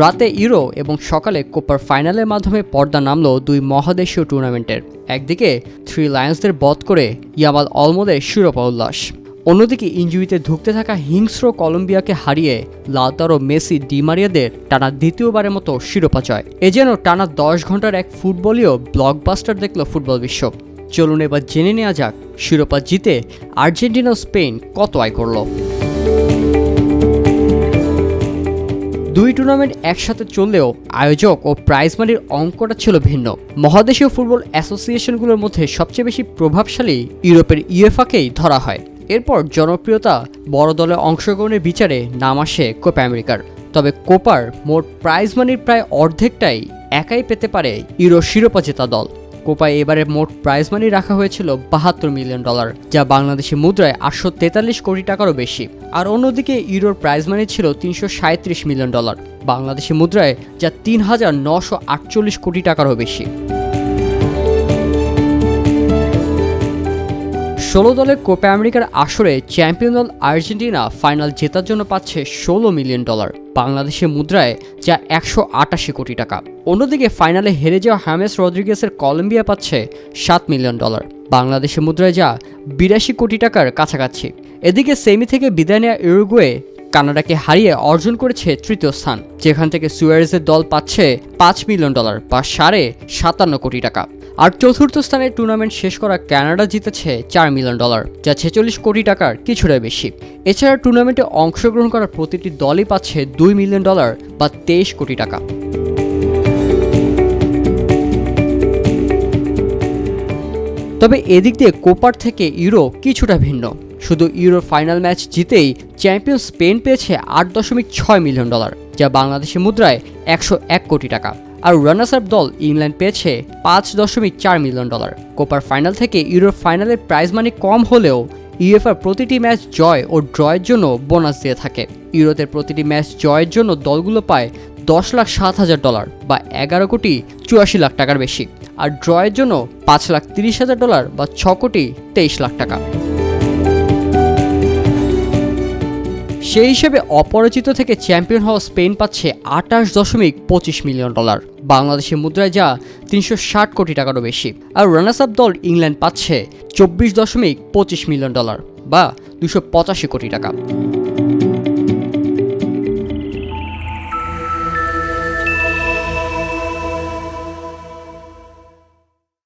রাতে ইউরো এবং সকালে কোপার ফাইনালের মাধ্যমে পর্দা নামলো দুই মহাদেশীয় টুর্নামেন্টের। একদিকে থ্রি লায়ন্সদের বধ করে ইয়ামাল অলমোদের শিরোপা উল্লাস। অন্যদিকে ইঞ্জুরিতে ধুঁকতে থাকা হিংস্র কলম্বিয়াকে হারিয়ে লাউতারো মেসি ডিমারিয়াদের টানা দ্বিতীয়বারের মতো শিরোপা জয়। এ যেন টানা দশ ঘণ্টার এক ফুটবলীয় ব্লকবাস্টার দেখল ফুটবল বিশ্ব। চলুন এবার জেনে নেওয়া যাক শিরোপা জিতে আর্জেন্টিনা স্পেন কত আয় করল। টুর্নামেন্ট একসাথে চললেও আয়োজক ও প্রাইজ মানির অঙ্কটা ছিল ভিন্ন। মহাদেশীয় ফুটবল অ্যাসোসিয়েশনগুলোর মধ্যে সবচেয়ে বেশি প্রভাবশালী ইউরোপের ইউএফাকেই ধরা হয়। এরপর জনপ্রিয়তা বড় দলে অংশগ্রহণের বিচারে নাম আসে কোপা আমেরিকার। তবে কোপার মোট প্রাইজ মানির প্রায় অর্ধেকটাই একাই পেতে পারে ইউরো শিরোপা জেতা দল। কোপায় এবারে মোট প্রাইজ মানি রাখা হয়েছিল বাহাত্তর মিলিয়ন ডলার যা বাংলাদেশি মুদ্রায় আটশো তেতাল্লিশ কোটি টাকারও বেশি। আর অন্যদিকে ইউরোর প্রাইজ মানি ছিল তিনশো সাঁত্রিশ মিলিয়ন ডলার বাংলাদেশি মুদ্রায় যা তিন হাজার নশো আটচল্লিশ কোটি টাকারও বেশি। ষোলো দলের কোপা আমেরিকার আসরে চ্যাম্পিয়ন দল আর্জেন্টিনা ফাইনাল জেতার জন্য পাচ্ছে ষোলো মিলিয়ন ডলার, বাংলাদেশের মুদ্রায় যা একশো আটাশি কোটি টাকা। অন্যদিকে ফাইনালে হেরে যাওয়া হামেস রদ্রিগেসের কলম্বিয়া পাচ্ছে সাত মিলিয়ন ডলার, বাংলাদেশের মুদ্রায় যা বিরাশি কোটি টাকার কাছাকাছি। এদিকে সেমি থেকে বিদায় নেওয়া ইউরুগুয়ে কানাডাকে হারিয়ে অর্জন করেছে তৃতীয় স্থান, যেখান থেকে সুয়ারেজের দল পাচ্ছে পাঁচ মিলিয়ন ডলার বা সাড়ে সাতান্ন কোটি টাকা। আর চতুর্থ স্থানে টুর্নামেন্ট শেষ করা কানাডা জিতেছে চার মিলিয়ন ডলার, যা ছেচল্লিশ কোটি টাকার কিছুটা বেশি। এছাড়া টুর্নামেন্টে অংশগ্রহণ করা প্রতিটি দলই পাচ্ছে দুই মিলিয়ন ডলার বা তেইশ কোটি টাকা। তবে এদিক দিয়ে কোপার থেকে ইউরো কিছুটা ভিন্ন। শুধু ইউরোর ফাইনাল ম্যাচ জিতেই চ্যাম্পিয়ন স্পেন পেয়েছে আট দশমিক ছয় মিলিয়ন ডলার, যা বাংলাদেশি মুদ্রায় একশো এক কোটি টাকা। আর রানার্স আপ দল ইংল্যান্ড পেয়েছে পাঁচ দশমিক চার মিলিয়ন ডলার। কোপার ফাইনাল থেকে ইউরোপ ফাইনালের প্রাইজ মানি কম হলেও ইউএফআর প্রতিটি ম্যাচ জয় ও ড্রয়ের জন্য বোনাস দিয়ে থাকে। ইউরোতে প্রতিটি ম্যাচ জয়ের জন্য দলগুলো পায় দশ লাখ সাত হাজার ডলার বা এগারো কোটি চুরাশি লাখ টাকার বেশি। আর ড্রয়ের জন্য পাঁচ লাখ তিরিশ হাজার ডলার বা ছ কোটি তেইশ লাখ টাকা। সেই হিসেবে অপরাজিত থেকে চ্যাম্পিয়ন হওয়া স্পেন পাচ্ছে আঠাশ দশমিক পঁচিশ মিলিয়ন ডলার। বাংলাদেশের মুদ্রায় যা তিনশো ষাট কোটি টাকারও বেশি। আর রানার্স আপ দল ইংল্যান্ড পাচ্ছে চব্বিশ দশমিক পঁচিশ মিলিয়ন ডলার বা দুশো পঁচাশি কোটি টাকা।